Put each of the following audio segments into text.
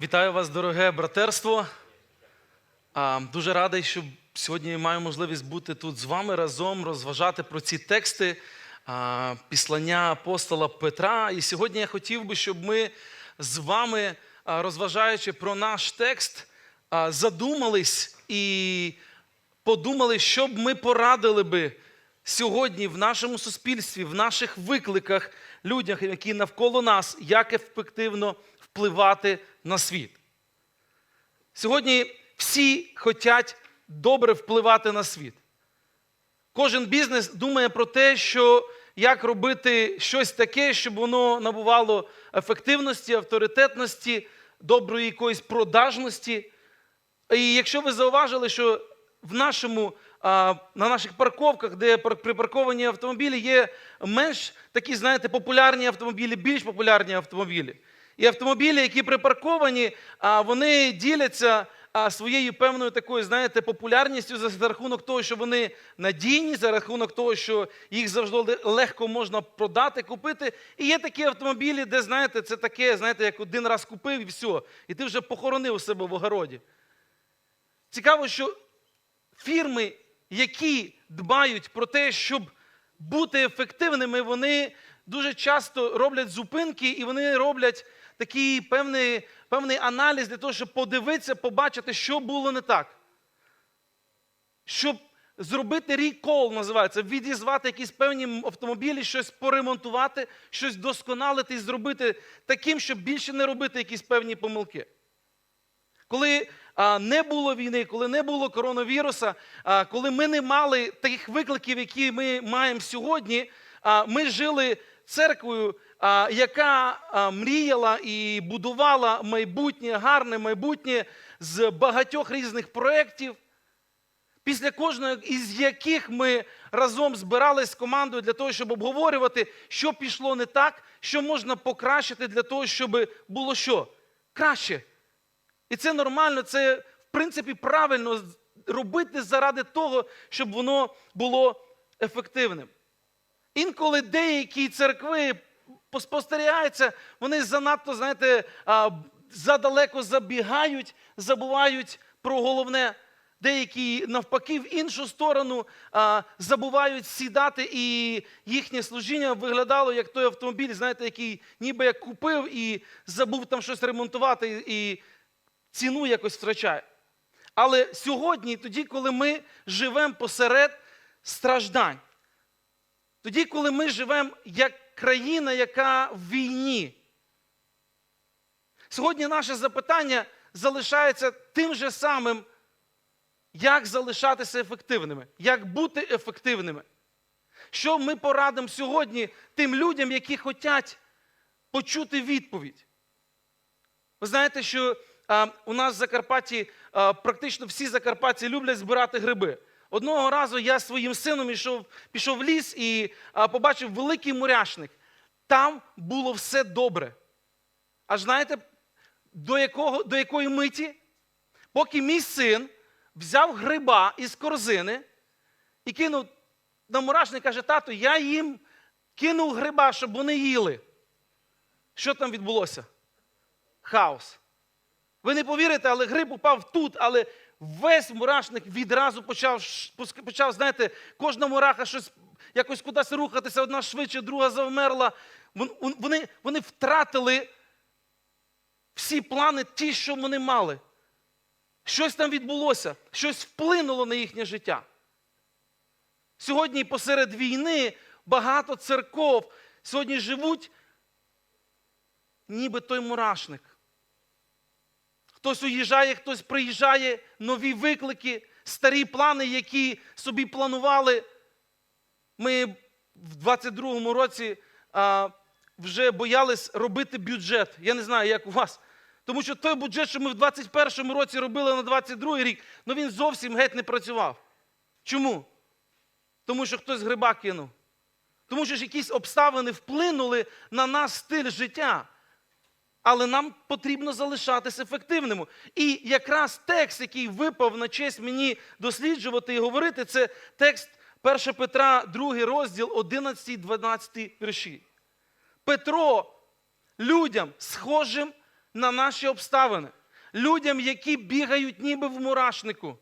Вітаю вас, дороге братерство. Дуже радий, що сьогодні маю можливість бути тут з вами разом, розважати про ці тексти післання апостола Петра. І сьогодні я хотів би, щоб ми з вами, розважаючи про наш текст, задумались і подумали, що б ми порадили би сьогодні в нашому суспільстві, в наших викликах, людях, які навколо нас, як ефективно впливати на світ. Сьогодні всі хочуть добре впливати на світ. Кожен бізнес думає про те, що як робити щось таке, щоб воно набувало ефективності, авторитетності, доброї якоїсь продажності. І якщо ви зауважили, що в нашому, на наших парковках, де припарковані автомобілі, є менш такі, знаєте, популярні автомобілі, більш популярні автомобілі. І автомобілі, які припарковані, вони діляться своєю певною такою, знаєте, популярністю за рахунок того, що вони надійні, за рахунок того, що їх завжди легко можна продати, купити. І є такі автомобілі, де, знаєте, це таке, знаєте, як один раз купив і все, і ти вже похоронив себе в огороді. Цікаво, що фірми, які дбають про те, щоб бути ефективними, вони дуже часто роблять зупинки і вони роблять такий певний, певний аналіз для того, щоб подивитися, побачити, що було не так. Щоб зробити рекол, називається, відізвати якісь певні автомобілі, щось поремонтувати, щось досконалити і зробити таким, щоб більше не робити якісь певні помилки. Коли не було війни, коли не було коронавіруса, коли ми не мали таких викликів, які ми маємо сьогодні, ми жили церквою, яка мріяла і будувала майбутнє, гарне майбутнє з багатьох різних проєктів. Після кожного із яких ми разом збирались з командою для того, щоб обговорювати, що пішло не так, що можна покращити для того, щоб було що? Краще. І це нормально, це в принципі правильно робити заради того, щоб воно було ефективним. Інколи деякі церкви спостерігаються, вони занадто, знаєте, задалеко забігають, забувають про головне. Деякі навпаки в іншу сторону а, забувають сідати, і їхнє служіння виглядало як той автомобіль, знаєте, який ніби як купив і забув там щось ремонтувати, і ціну якось втрачає. Але сьогодні, тоді, коли ми живемо посеред страждань, тоді, коли ми живемо як країна, яка в війні, сьогодні наше запитання залишається тим же самим, як залишатися ефективними, як бути ефективними. Що ми порадимо сьогодні тим людям, які хочуть почути відповідь? Ви знаєте, що а, у нас в Закарпатті а, практично всі закарпатці люблять збирати гриби. Одного разу я своїм сином ішов, пішов в ліс і а, побачив великий муряшник. Там було все добре. Аж знаєте, до, якого, до якої миті? Поки мій син взяв гриба із корзини і кинув на мурашник, каже, тато, я їм кинув гриба, щоб вони їли. Що там відбулося? Хаос. Ви не повірите, але гриб упав тут, але весь мурашник відразу почав, почав, знаєте, кожна мураха щось якось кудись рухатися, одна швидше, друга завмерла. Вон- вон- Вони, вони втратили всі плани, ті, що вони мали. Щось там відбулося, щось вплинуло на їхнє життя. Сьогодні посеред війни багато церков сьогодні живуть, ніби той мурашник. Хтось уїжджає, хтось приїжджає, нові виклики, старі плани, які собі планували. Ми в 22-му році а, вже боялись робити бюджет. Я не знаю, як у вас. Тому що той бюджет, що ми в 21-му році робили на 22-й рік, ну він зовсім геть не працював. Чому? Тому що хтось гриба кинув. Тому що ж якісь обставини вплинули на наш стиль життя. Але нам потрібно залишатися ефективними. І якраз текст, який випав на честь мені досліджувати і говорити, це текст 1 Петра, 2 розділ, 11-12 вірші. Петро людям, схожим на наші обставини, людям, які бігають ніби в мурашнику,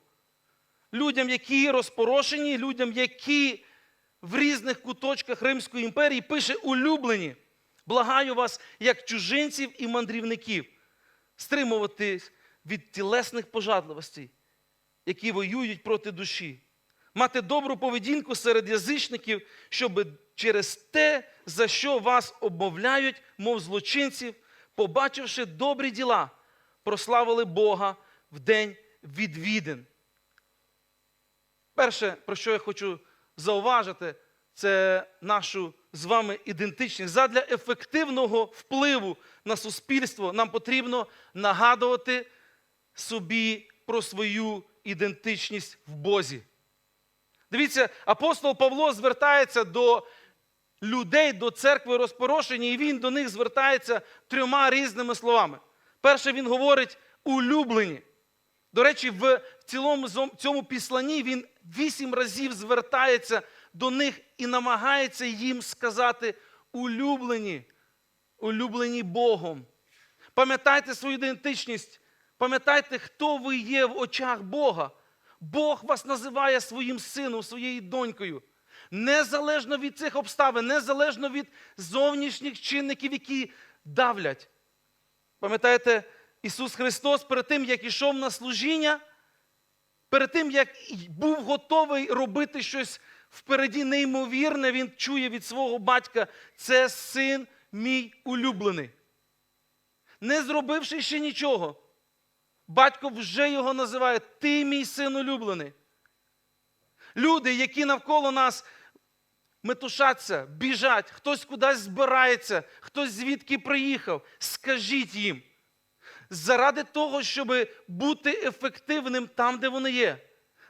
людям, які розпорошені, людям, які в різних куточках Римської імперії пише улюблені. Благаю вас, як чужинців і мандрівників, стримуватись від тілесних пожадливостей, які воюють проти душі, мати добру поведінку серед язичників, щоб через те, за що вас обмовляють, мов злочинців, побачивши добрі діла, прославили Бога в день відвідин. Перше, про що я хочу зауважити, це нашу з вами ідентичність. Задля ефективного впливу на суспільство нам потрібно нагадувати собі про свою ідентичність в Бозі. Дивіться, апостол Павло звертається до людей, до церкви розпорошені, і він до них звертається трьома різними словами. Перше, він говорить улюблені. До речі, в цілому цьому післанні він вісім разів звертається до них і намагається їм сказати улюблені, улюблені Богом. Пам'ятайте свою ідентичність, пам'ятайте, хто ви є в очах Бога. Бог вас називає своїм сином, своєю донькою. Незалежно від цих обставин, незалежно від зовнішніх чинників, які давлять. Пам'ятаєте, Ісус Христос перед тим, як ішов на служіння, перед тим, як був готовий робити щось впереді неймовірне, він чує від свого батька, це син мій улюблений. Не зробивши ще нічого, батько вже його називає Ти мій син улюблений. Люди, які навколо нас метушаться, біжать, хтось кудись збирається, хтось звідки приїхав, скажіть їм. Заради того, щоб бути ефективним там, де вони є.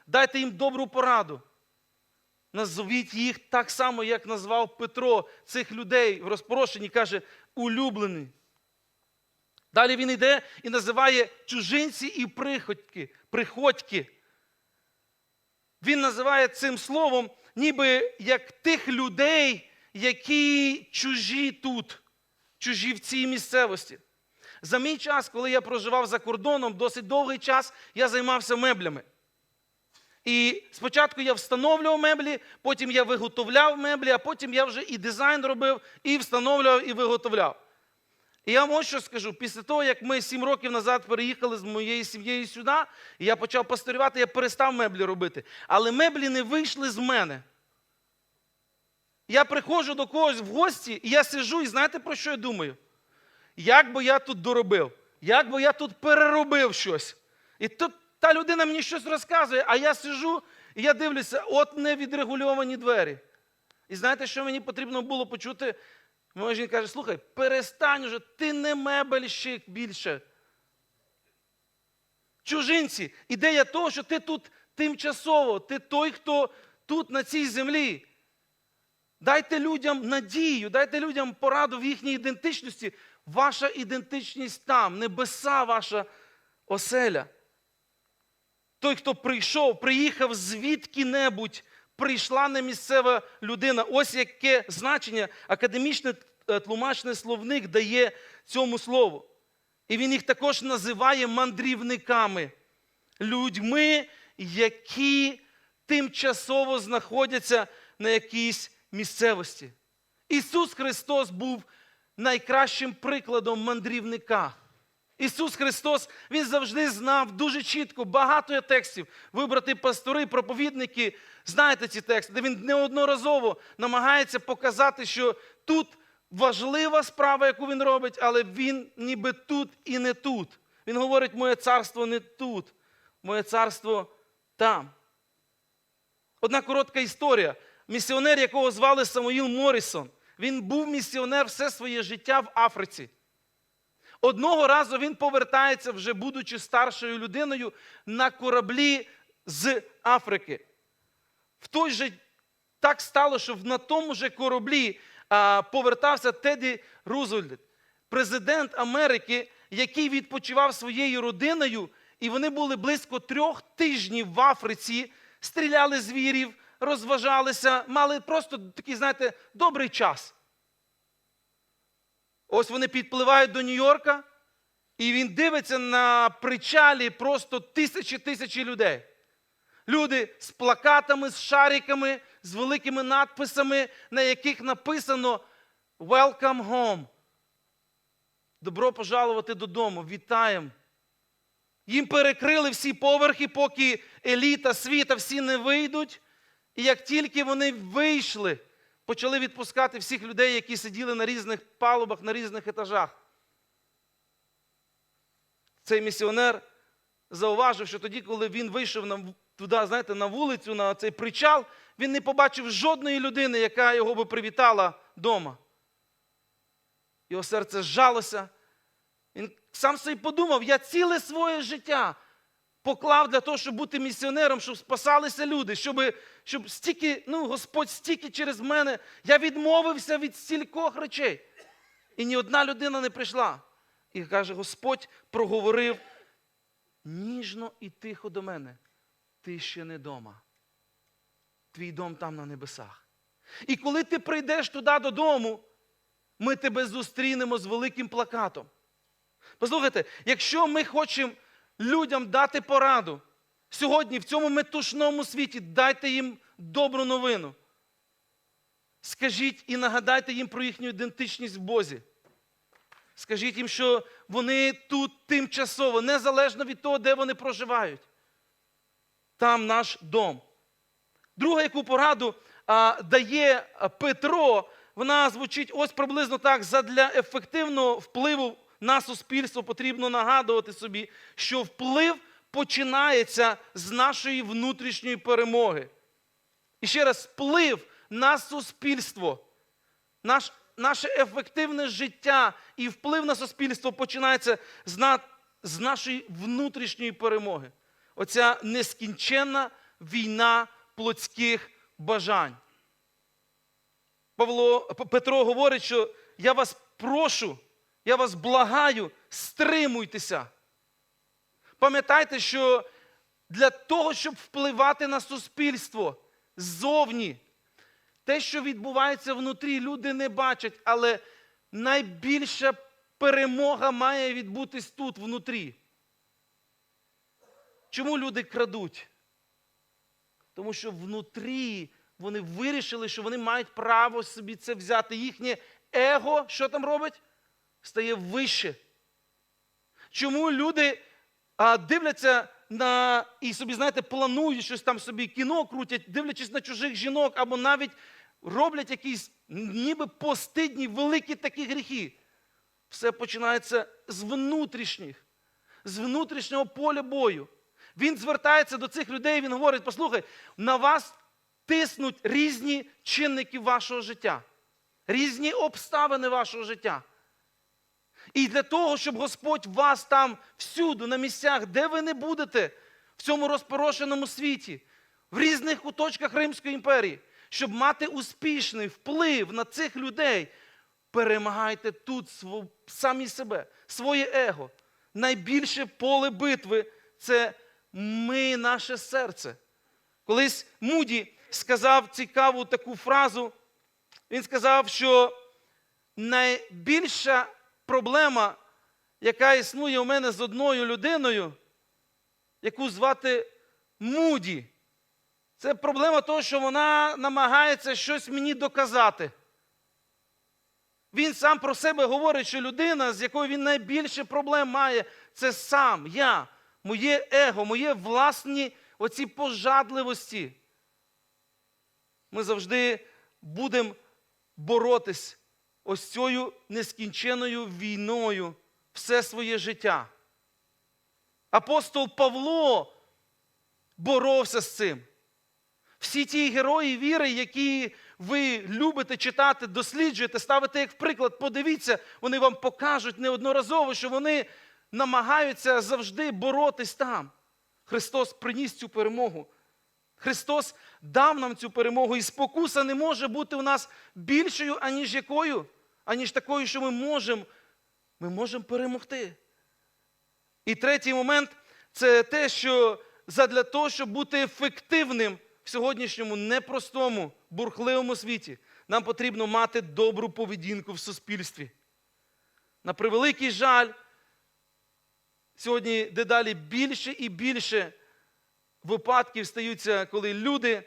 Дайте їм добру пораду. Назвіть їх так само, як назвав Петро цих людей в розпорошенні, каже, улюблені. Далі він йде і називає чужинці і приходьки, приходьки. Він називає цим словом, ніби як тих людей, які чужі тут, чужі в цій місцевості. За мій час, коли я проживав за кордоном, досить довгий час я займався меблями. І спочатку я встановлював меблі, потім я виготовляв меблі, а потім я вже і дизайн робив, і встановлював, і виготовляв. І я вам ось що скажу: після того, як ми сім років назад переїхали з моєю сім'єю сюди, і я почав пасторювати, я перестав меблі робити. Але меблі не вийшли з мене. Я приходжу до когось в гості, і я сижу, і знаєте, про що я думаю? Як би я тут доробив, як би я тут переробив щось. І тут та людина мені щось розказує, а я сижу і я дивлюся, от невідрегульовані двері. І знаєте, що мені потрібно було почути? Моя жінка каже, слухай, перестань уже, ти не мебельщик більше. Чужинці, ідея того, що ти тут тимчасово, ти той, хто тут на цій землі. Дайте людям надію, дайте людям пораду в їхній ідентичності. Ваша ідентичність там, небеса ваша оселя. Той, хто прийшов, приїхав звідки-небудь, прийшла не місцева людина. Ось яке значення академічний е, тлумачний словник дає цьому слову. І він їх також називає мандрівниками, людьми, які тимчасово знаходяться на якійсь місцевості. Ісус Христос був найкращим прикладом мандрівника. Ісус Христос, Він завжди знав дуже чітко, багато є текстів. Вибрати пастори, проповідники, знаєте ці тексти, де він неодноразово намагається показати, що тут важлива справа, яку він робить, але він ніби тут і не тут. Він говорить, моє царство не тут, моє царство там. Одна коротка історія. Місіонер, якого звали Самуїл Морісон, він був місіонер все своє життя в Африці. Одного разу він повертається, вже будучи старшою людиною, на кораблі з Африки. В той же так стало, що на тому же кораблі повертався Теді Рузвельт, президент Америки, який відпочивав своєю родиною, і вони були близько трьох тижнів в Африці, стріляли звірів, розважалися, мали просто такий, знаєте, добрий час. Ось вони підпливають до Нью-Йорка, І він дивиться на причалі просто тисячі тисячі людей. Люди з плакатами, з шариками, з великими надписами, на яких написано Welcome home. Добро пожалувати додому. Вітаємо. Їм перекрили всі поверхи, поки еліта світа всі не вийдуть. І як тільки вони вийшли, почали відпускати всіх людей, які сиділи на різних палубах, на різних етажах. Цей місіонер зауважив, що тоді, коли він вийшов на, туди, знаєте, на вулицю, на цей причал, він не побачив жодної людини, яка його би привітала вдома. Його серце зжалося. Він сам собі подумав, я ціле своє життя поклав для того, щоб бути місіонером, щоб спасалися люди, щоб, щоб стільки, ну, Господь стільки через мене, я відмовився від стількох речей. І ні одна людина не прийшла. І каже, Господь проговорив ніжно і тихо до мене. Ти ще не дома. Твій дом там на небесах. І коли ти прийдеш туди додому, ми тебе зустрінемо з великим плакатом. Послухайте, якщо ми хочемо людям дати пораду сьогодні в цьому метушному світі, дайте їм добру новину. Скажіть і нагадайте їм про їхню ідентичність в Бозі. Скажіть їм, що вони тут тимчасово, незалежно від того, де вони проживають. Там наш дом. Друга, яку пораду а, дає Петро, вона звучить ось приблизно так: задля ефективного впливу на суспільство потрібно нагадувати собі, що вплив починається з нашої внутрішньої перемоги. І ще раз, вплив на суспільство, наш, наше ефективне життя і вплив на суспільство починається з, на, з нашої внутрішньої перемоги. Оця нескінченна війна плотських бажань. Павло, Петро говорить, що я вас прошу, я вас благаю, стримуйтеся. Пам'ятайте, що для того, щоб впливати на суспільство ззовні, те, що відбувається внутрі, люди не бачать, але найбільша перемога має відбутись тут, внутрі. Чому люди крадуть? Тому що внутрі вони вирішили, що вони мають право собі це взяти. Їхнє его, що там робить? Стає вище. Чому люди а, дивляться на і собі, знаєте, планують щось там собі кіно крутять, дивлячись на чужих жінок, або навіть роблять якісь ніби постидні, великі такі гріхи. Все починається з внутрішніх, з внутрішнього поля бою. Він звертається до цих людей, він говорить: послухай, на вас тиснуть різні чинники вашого життя, різні обставини вашого життя. І для того, щоб Господь вас там всюди, на місцях, де ви не будете, в цьому розпорошеному світі, в різних куточках Римської імперії, щоб мати успішний вплив на цих людей, перемагайте тут самі себе, своє его. Найбільше поле битви це ми, наше серце. Колись Муді сказав цікаву таку фразу. Він сказав, що найбільша проблема, яка існує у мене з одною людиною, яку звати Муді, це проблема того, що вона намагається щось мені доказати. Він сам про себе говорить, що людина, з якою він найбільше проблем має, це сам, я, моє его, моє власні оці пожадливості. Ми завжди будемо боротись ось цією нескінченою війною все своє життя. Апостол Павло боровся з цим. Всі ті герої віри, які ви любите читати, досліджуєте, ставите як приклад, подивіться, вони вам покажуть неодноразово, що вони намагаються завжди боротись там. Христос приніс цю перемогу. Христос дав нам цю перемогу, і спокуса не може бути у нас більшою, аніж якою, аніж такою, що ми можемо ми можемо перемогти. І третій момент це те, що задля того, щоб бути ефективним в сьогоднішньому непростому, бурхливому світі, нам потрібно мати добру поведінку в суспільстві. На превеликий жаль, сьогодні дедалі більше і більше випадків стаються, коли люди,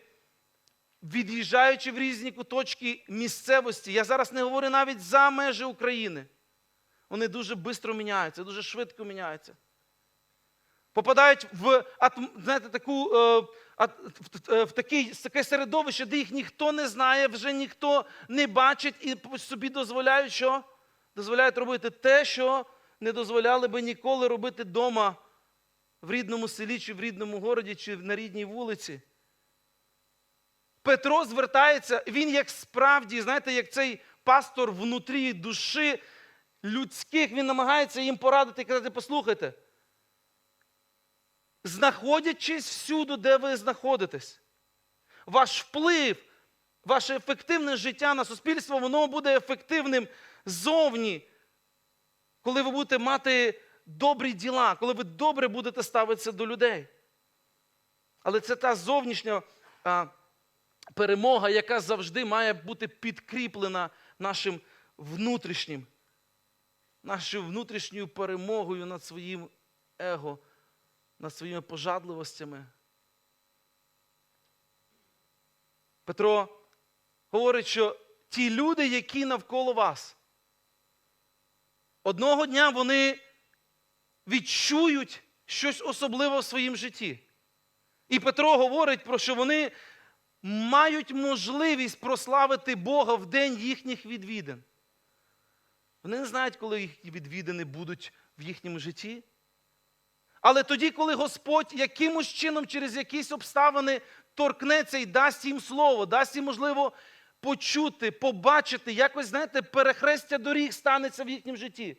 від'їжджаючи в різні куточки місцевості, я зараз не говорю навіть за межі України, вони дуже швидко міняються, дуже швидко міняються. Попадають в знаєте, таку, е, в, е, таке середовище, де їх ніхто не знає, вже ніхто не бачить і собі дозволяють, що? Дозволяють робити те, що не дозволяли би ніколи робити вдома в рідному селі, чи в рідному городі, чи на рідній вулиці. Петро звертається, він як справді, знаєте, як цей пастор внутрі душі людських, він намагається їм порадити і казати, послухайте, знаходячись всюди, де ви знаходитесь, ваш вплив, ваше ефективне життя на суспільство, воно буде ефективним ззовні, коли ви будете мати добрі діла, коли ви добре будете ставитися до людей. Але це та зовнішня перемога, яка завжди має бути підкріплена нашим внутрішнім, нашою внутрішньою перемогою над своїм его, над своїми пожадливостями. Петро говорить, що ті люди, які навколо вас, одного дня вони відчують щось особливе в своїм житті. І Петро говорить про що вони мають можливість прославити Бога в день їхніх відвідин. Вони не знають, коли їхні відвідини будуть в їхньому житті. Але тоді, коли Господь якимось чином через якісь обставини торкнеться і дасть їм слово, дасть їм, можливо, почути, побачити, якось, знаєте, перехрестя доріг станеться в їхньому житті.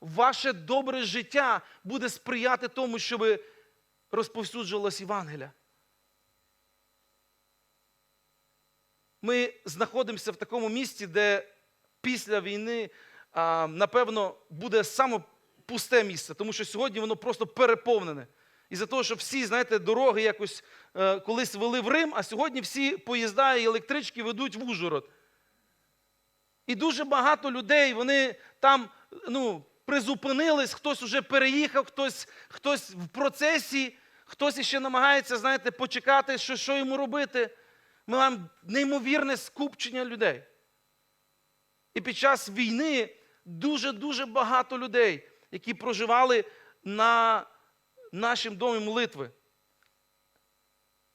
Ваше добре життя буде сприяти тому, щоб розповсюджувалось Євангелія. Ми знаходимося в такому місці, де після війни, напевно, буде саме пусте місце, тому що сьогодні воно просто переповнене. І за того, що всі, знаєте, дороги якось е, колись вели в Рим, а сьогодні всі поїзда і електрички ведуть в Ужгород. І дуже багато людей, вони там ну, призупинились, хтось уже переїхав, хтось, хтось в процесі, хтось іще намагається, знаєте, почекати, що, що йому робити. Ми маємо неймовірне скупчення людей. І під час війни дуже-дуже багато людей, які проживали на нашому домі молитви.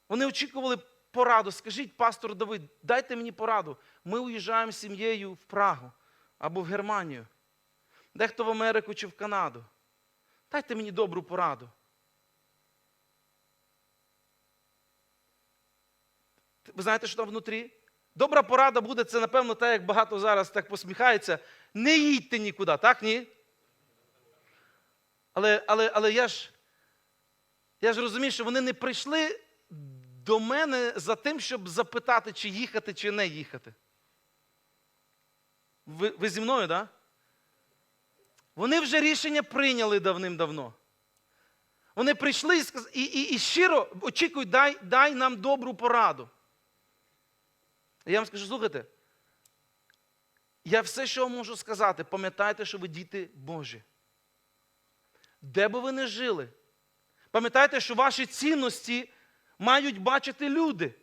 Вони очікували пораду. Скажіть, пастор Давид, дайте мені пораду. Ми уїжджаємо з сім'єю в Прагу або в Германію, дехто в Америку чи в Канаду. Дайте мені добру пораду. Ви знаєте, що там внутрі? Добра порада буде, це, напевно, так, як багато зараз так посміхається. Не їдьте нікуди, так ні? Але, але, але я ж я ж розумію, що вони не прийшли до мене за тим, щоб запитати, чи їхати, чи не їхати. Ви, ви зі мною, так? Да? Вони вже рішення прийняли давним-давно. Вони прийшли і, і, і, щиро очікують, дай, дай нам добру пораду. Я вам скажу, слухайте, я все, що можу сказати, пам'ятайте, що ви діти Божі. Де би ви не жили, пам'ятайте, що ваші цінності мають бачити люди.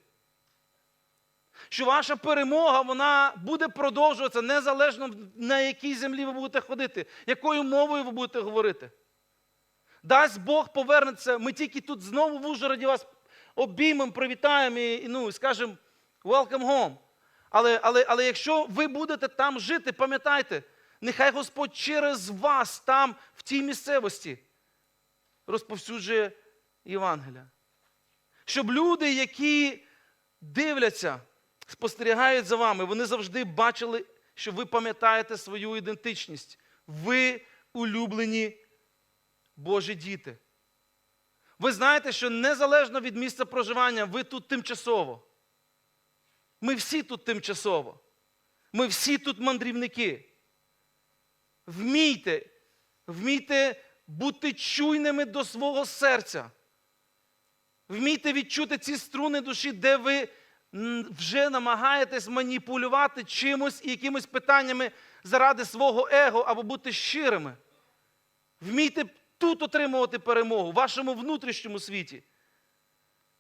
Що ваша перемога вона буде продовжуватися незалежно на якій землі ви будете ходити, якою мовою ви будете говорити. Дасть Бог повернеться, ми тільки тут знову в Ужгороді вас обіймемо, привітаємо і ну, скажемо welcome home. Але, але, але якщо ви будете там жити, пам'ятайте, нехай Господь через вас там, в тій місцевості, розповсюджує Євангелія. Щоб люди, які дивляться, спостерігають за вами, вони завжди бачили, що ви пам'ятаєте свою ідентичність. Ви улюблені Божі діти. Ви знаєте, що незалежно від місця проживання, ви тут тимчасово. Ми всі тут тимчасово. Ми всі тут мандрівники. Вмійте, вмійте бути чуйними до свого серця. Вмійте відчути ці струни душі, де ви вже намагаєтесь маніпулювати чимось і якимось питаннями заради свого его або бути щирими. Вмійте тут отримувати перемогу, в вашому внутрішньому світі.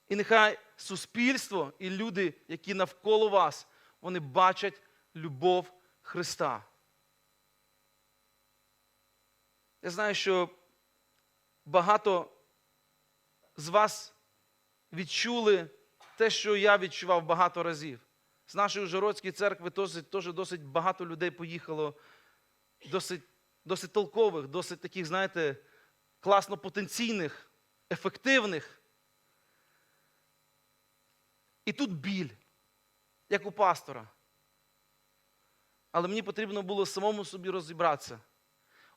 І нехай суспільство і люди, які навколо вас, вони бачать любов Христа. Я знаю, що багато з вас відчули те, що я відчував багато разів. З нашої Ужгородської церкви теж досить багато людей поїхало, досить, досить толкових, досить таких, знаєте, класно потенційних, ефективних. І тут біль, як у пастора. Але мені потрібно було самому собі розібратися.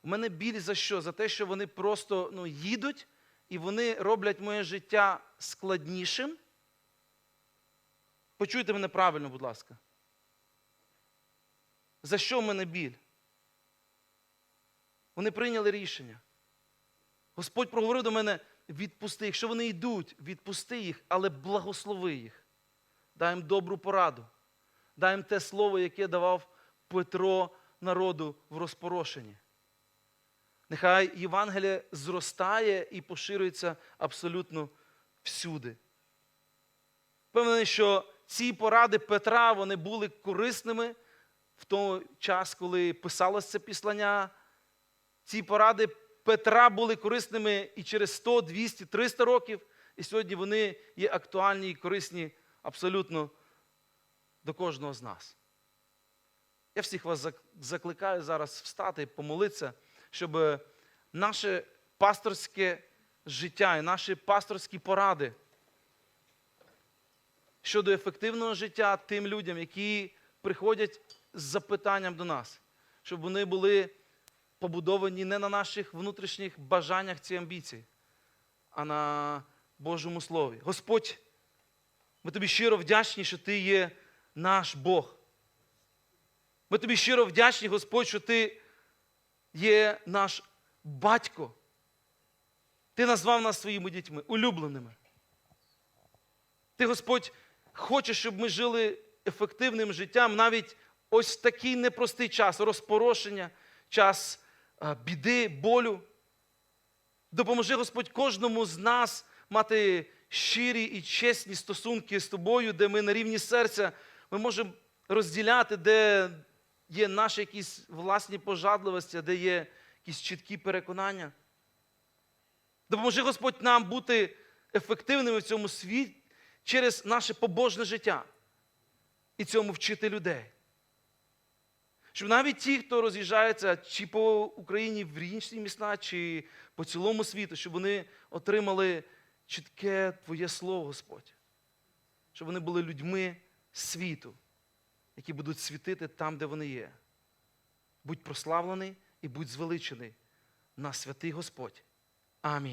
У мене біль за що? За те, що вони просто ну, їдуть і вони роблять моє життя складнішим. Почуйте мене правильно, будь ласка. За що в мене біль? Вони прийняли рішення. Господь проговорив до мене: відпусти. Якщо вони йдуть, відпусти їх, але благослови їх. Дай їм добру пораду. Дай їм те слово, яке давав Петро народу в розпорошенні. Нехай Євангеліє зростає і поширюється абсолютно всюди. Впевнений, що ці поради Петра вони були корисними в той час, коли писалося це післання. Ці поради Петра були корисними і через 100, 200, 300 років. І сьогодні вони є актуальні і корисні абсолютно до кожного з нас. Я всіх вас закликаю зараз встати і помолитися, щоб наше пасторське життя і наші пасторські поради щодо ефективного життя тим людям, які приходять з запитанням до нас, щоб вони були побудовані не на наших внутрішніх бажаннях чи амбіцій, а на Божому Слові. Господь, ми тобі щиро вдячні, що ти є наш Бог. Ми тобі щиро вдячні, Господь, що ти є наш батько. Ти назвав нас своїми дітьми, улюбленими. Ти, Господь, хочеш, щоб ми жили ефективним життям навіть ось такий непростий час розпорошення, час біди, болю. Допоможи, Господь, кожному з нас мати щирі і чесні стосунки з тобою, де ми на рівні серця ми можемо розділяти, де є наші якісь власні пожадливості, де є якісь чіткі переконання. Допоможи, Господь, нам бути ефективними в цьому світі через наше побожне життя і цьому вчити людей. Щоб навіть ті, хто роз'їжджається чи по Україні в інші міста, чи по цілому світу, щоб вони отримали чітке Твоє Слово, Господь. Щоб вони були людьми світу, які будуть світити там, де вони є. Будь прославлений і будь звеличений на святий Господь. Амінь.